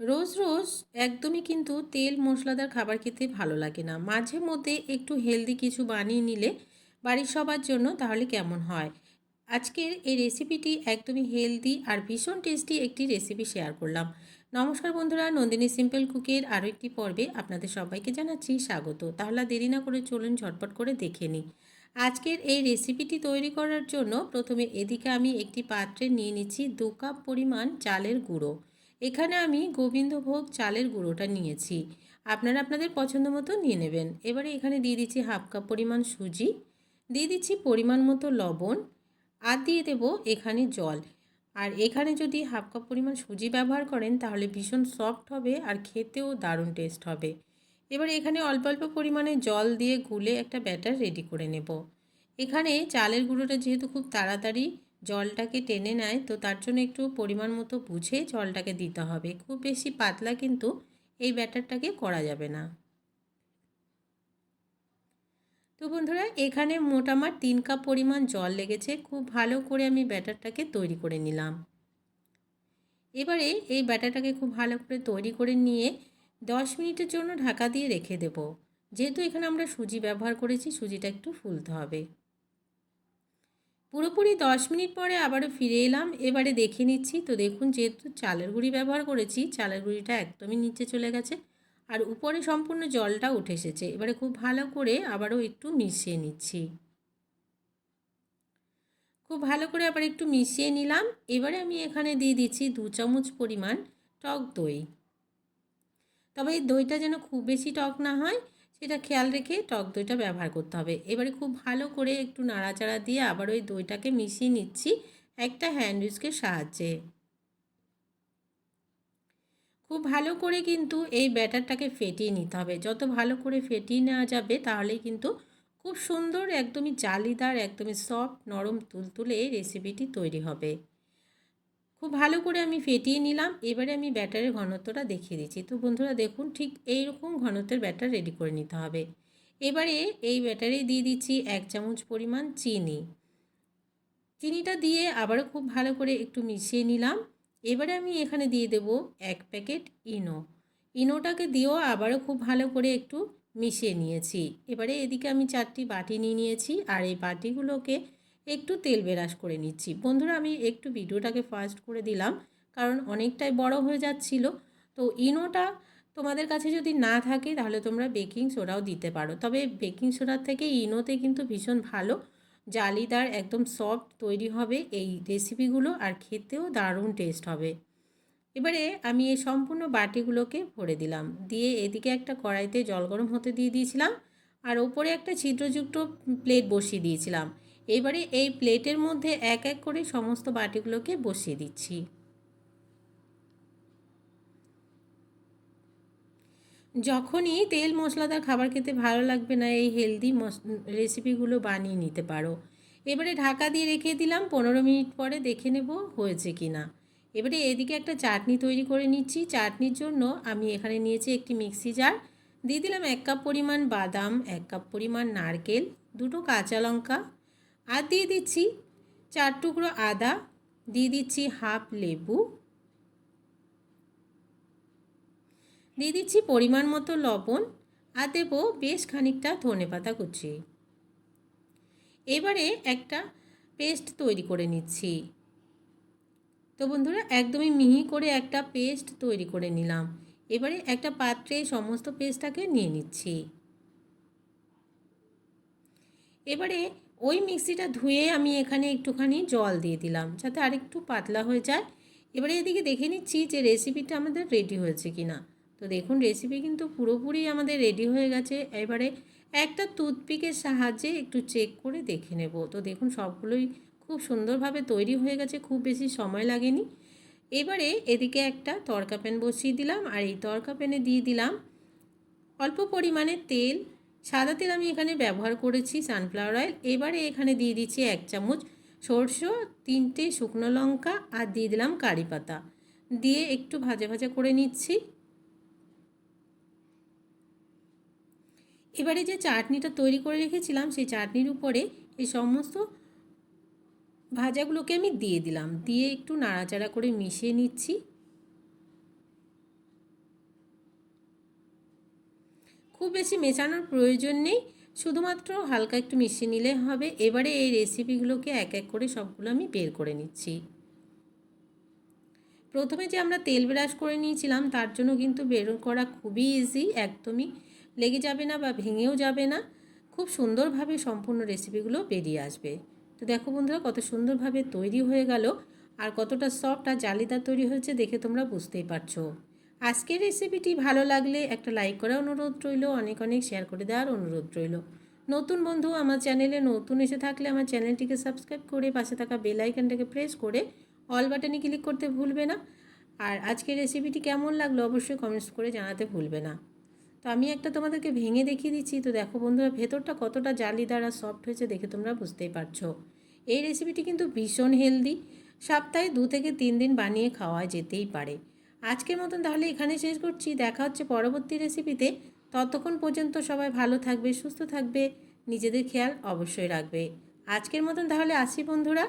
রোজ রোজ একদমই কিন্তু তেল মশলাদার খাবার খেতে ভালো লাগে না। মাঝে মধ্যে একটু হেলদি কিছু বানিয়ে নিলে বাড়ির সবার জন্য তাহলে কেমন হয়? আজকের এই রেসিপিটি একদমই হেলদি আর ভীষণ টেস্টি একটি রেসিপি শেয়ার করলাম। নমস্কার বন্ধুরা, নন্দিনী সিম্পল কুকের আরও একটি পর্বে আপনাদের সবাইকে জানাচ্ছি স্বাগত। তাহলে দেরি না করে চলুন ঝটপট করে দেখে নিই। আজকের এই রেসিপিটি তৈরি করার জন্য প্রথমে এদিকে আমি একটি পাত্রে নিয়ে নিচ্ছি দু কাপ পরিমাণ চালের গুঁড়ো। এখানে আমি গোবিন্দভোগ চালের গুঁড়োটা নিয়েছি। আপনারা আপনাদের পছন্দ মতো নিয়ে নেবেন। এবারে এখানে দিয়ে দিচ্ছি হাফ কাপ পরিমাণ সুজি, দিয়ে দিচ্ছি পরিমাণ মতো লবণ, আর দিয়ে দেব এখানে জল। আর এখানে যদি হাফ কাপ পরিমাণ সুজি ব্যবহার করেন, তাহলে ভীষণ সফট হবে আর খেতেও দারুণ টেস্ট হবে। এবার এখানে অল্প অল্প পরিমাণে জল দিয়ে গুলে একটা ব্যাটার রেডি করে নেব। এখানে চালের গুঁড়োটা যেহেতু খুব তাড়াতাড়ি জলটাকে টেনে নেয়, তো তার জন্য একটু পরিমাণ মতো বুঝে জলটাকে দিতে হবে। খুব বেশি পাতলা কিন্তু এই ব্যাটারটাকে করা যাবে না। তো বন্ধুরা, এখানে মোটামুট তিন কাপ পরিমাণ জল লেগেছে। খুব ভালো করে আমি ব্যাটারটাকে তৈরি করে নিলাম। এবারে এই ব্যাটারটাকে খুব ভালো করে তৈরি করে নিয়ে দশ মিনিটের জন্য ঢাকা দিয়ে রেখে দেব। যেহেতু এখানে আমরা সুজি ব্যবহার করেছি, সুজিটা একটু ফুলতে হবে। পুরোপুরি দশ মিনিট পরে আবারও ফিরে এলাম। এবারে দেখে নিচ্ছি। তো দেখুন, যেহেতু চালের গুঁড়ি ব্যবহার করেছি, চালের গুঁড়িটা একদমই নিচে চলে গেছে আর উপরে সম্পূর্ণ জলটা উঠে এসেছে। এবারে খুব ভালো করে আবারও একটু মিশিয়ে নিচ্ছি। খুব ভালো করে আবার একটু মিশিয়ে নিলাম। এবারে আমি এখানে দিয়ে দিচ্ছি দু চামচ পরিমাণ টক দই। তবে এই দইটা যেন খুব বেশি টক না হয় সেটা খেয়াল রেখে টক দইটা ব্যবহার করতে হবে। এবারে খুব ভালো করে একটু নাড়াচাড়া দিয়ে আবার ওই দইটাকে মিশিয়ে নিচ্ছি একটা হ্যান্ড উইস্কের সাহায্যে। খুব ভালো করে কিন্তু এই ব্যাটারটাকে ফেটিয়ে নিতে হবে। যত ভালো করে ফেটিয়ে নেওয়া যাবে তাহলেই কিন্তু খুব সুন্দর, একদমই জালিদার, একদমই সফট নরম, তুলতুলে এই রেসিপিটি তৈরি হবে। খুব ভালো করে আমি ফেটিয়ে নিলাম। এবারে আমি ব্যাটারের ঘনত্বটা দেখিয়ে দিচ্ছি। তো বন্ধুরা দেখুন, ঠিক এই রকম ঘনত্বের ব্যাটার রেডি করে নিতে হবে। এবারে এই ব্যাটারে দিয়ে দিচ্ছি এক চামচ পরিমাণ চিনি। চিনিটা দিয়ে আবারও খুব ভালো করে একটু মিশিয়ে নিলাম। এবারে আমি এখানে দিয়ে দেব এক প্যাকেট ইনো। ইনোটাকে দিয়েও আবারও খুব ভালো করে একটু মিশিয়ে নিয়েছি। এবারে এদিকে আমি চারটি বাটি নিয়ে নিয়েছি। আর এই বাটিগুলোকে একটু তেল বেরাস করে নিচ্ছি। বন্ধুরা, আমি একটু ভিডিওটাকে ফাস্ট করে দিলাম, কারণ অনেকটাই বড় হয়ে যাচ্ছিল। তো ইনোটা তোমাদের কাছে যদি না থাকে, তাহলে তোমরা বেকিং সোডাও দিতে পারো। তবে বেকিং সোডার থেকে ইনোতে কিন্তু ভীষণ ভালো। জালিদার, একদম সফট তৈরি হবে এই রেসিপিগুলো আর খেতেও দারুণ টেস্ট হবে। এবারে আমি এই সম্পূর্ণ বাটিগুলোকে ভরে দিলাম। দিয়ে এদিকে একটা কড়াইতে জল গরম হতে দিয়ে দিয়েছিলাম, আর ওপরে একটা ছিদ্রযুক্ত প্লেট বসিয়ে দিয়েছিলাম। এবারে এই প্লেটের মধ্যে এক এক করে সমস্ত বাটিগুলোকে বসিয়ে দিচ্ছি। যখনই তেল মশলাদার খাবার খেতে ভালো লাগবে না, এই হেলদি রেসিপিগুলো বানিয়ে নিতে পারো। এবারে ঢাকা দিয়ে রেখে দিলাম, পনেরো মিনিট পরে দেখে নেব হয়েছে কি না। এবারে এদিকে একটা চাটনি তৈরি করে নিচ্ছি। চাটনির জন্য আমি এখানে নিয়েছি একটি মিক্সি জার। দিয়ে দিলাম এক কাপ পরিমাণ বাদাম, এক কাপ পরিমাণ নারকেল, দুটো কাঁচা লঙ্কা আর দিয়ে দিচ্ছি চার টুকরো আদা, দিয়ে দিচ্ছি হাফ লেবু, দিয়ে দিচ্ছি পরিমাণ মতো লবণ আর দেবো বেশ খানিকটা ধনে পাতা কুচি। এবারে একটা পেস্ট তৈরি করে নিচ্ছি। তো বন্ধুরা, একদমই মিহি করে একটা পেস্ট তৈরি করে নিলাম। এবারে একটা পাত্রে সমস্ত পেস্টটাকে নিয়ে নিচ্ছি। এবারে ওই মিক্সিটা ধুয়ে আমি এখানে একটুখানি জল দিয়ে দিলাম, যাতে আরেকটু পাতলা হয়ে যায়। এবারে এদিকে দেখে নিচ্ছি যে রেসিপিটা আমাদের রেডি হয়েছে কি না তো দেখুন, রেসিপি কিন্তু পুরোপুরি আমাদের রেডি হয়ে গেছে। এবারে একটা টুথপিকের সাহায্যে একটু চেক করে দেখে নেব। তো দেখুন, সবগুলোই খুব সুন্দরভাবে তৈরি হয়ে গেছে, খুব বেশি সময় লাগেনি। এবারে এদিকে একটা তরকা প্যান বসিয়ে দিলাম, আর এই তরকা প্যানে দিয়ে দিলাম অল্প পরিমাণে তেল সাদা তেল আমি এখানে ব্যবহার করেছি সানফ্লাওয়ার অয়েল এবারে এখানে দিয়ে দিচ্ছি এক চামচ সরষে, তিনটে শুকনো লঙ্কা আর দিয়ে দিলাম কারি পাতা। দিয়ে একটু ভাজা ভাজা করে নিচ্ছি। এবারে যে চাটনিটা তৈরি করে রেখেছিলাম, সেই চাটনির উপরে এই সমস্ত ভাজাগুলোকে আমি দিয়ে দিলাম। দিয়ে একটু নাড়াচাড়া করে মিশিয়ে নিচ্ছি। খুব বেশি মেশানোর প্রয়োজন নেই। শুধুমাত্র হালকা একটু মিশিয়ে নিলে হবে। এবারে এই রেসিপিগুলোকে এক এক করে সবগুলো আমি বের করে নিচ্ছি। প্রথমে যে আমরা তেল ব্রাশ করে নিয়েছিলাম, তার জন্য কিন্তু বের করা খুবই ইজি একদমই লেগে যাবে না বা ভেঙেও যাবে না। খুব সুন্দরভাবে সম্পূর্ণ রেসিপিগুলো বেরিয়ে আসবে। তো দেখো বন্ধুরা, কত সুন্দরভাবে তৈরি হয়ে গেল। আর কতটা সফট আর জালিদার তৈরি হয়েছে দেখে তোমরা বুঝতেই পারছ। আজকের রেসিপিটি ভালো লাগলে একটা লাইক করার অনুরোধ রইল, অনেক অনেক শেয়ার করে দেওয়ার অনুরোধ রইল। নতুন বন্ধু আমার চ্যানেলে নতুন এসে থাকলে আমার চ্যানেলটিকে সাবস্ক্রাইব করে পাশে থাকা বেল আইকনটাকে প্রেস করে অল বাটনে ক্লিক করতে ভুলবে না। আর আজকের রেসিপিটি কেমন লাগল অবশ্যই কমেন্টস করে জানাতে ভুলবে না। তো আমি একটা তোমাদেরকে ভেঙে দেখিয়ে দিচ্ছি। তো দেখো বন্ধুরা, ভেতরটা কতটা জালিদার আর সফট হয়েছে দেখে তোমরা বুঝতেই পারছ। এই রেসিপিটি কিন্তু ভীষণ হেলদি সপ্তাহে দু থেকে তিন দিন বানিয়ে খাওয়া যেতেই পারে। আজকের মতন তাহলে এখানে শেষ করছি। দেখা হচ্ছে পরবর্তী রেসিপিতে ততক্ষণ পর্যন্ত সবাই ভালো থাকবে, সুস্থ থাকবে, নিজেদের খেয়াল অবশ্যই রাখবে। আজকের মতন তাহলে আসি বন্ধুরা।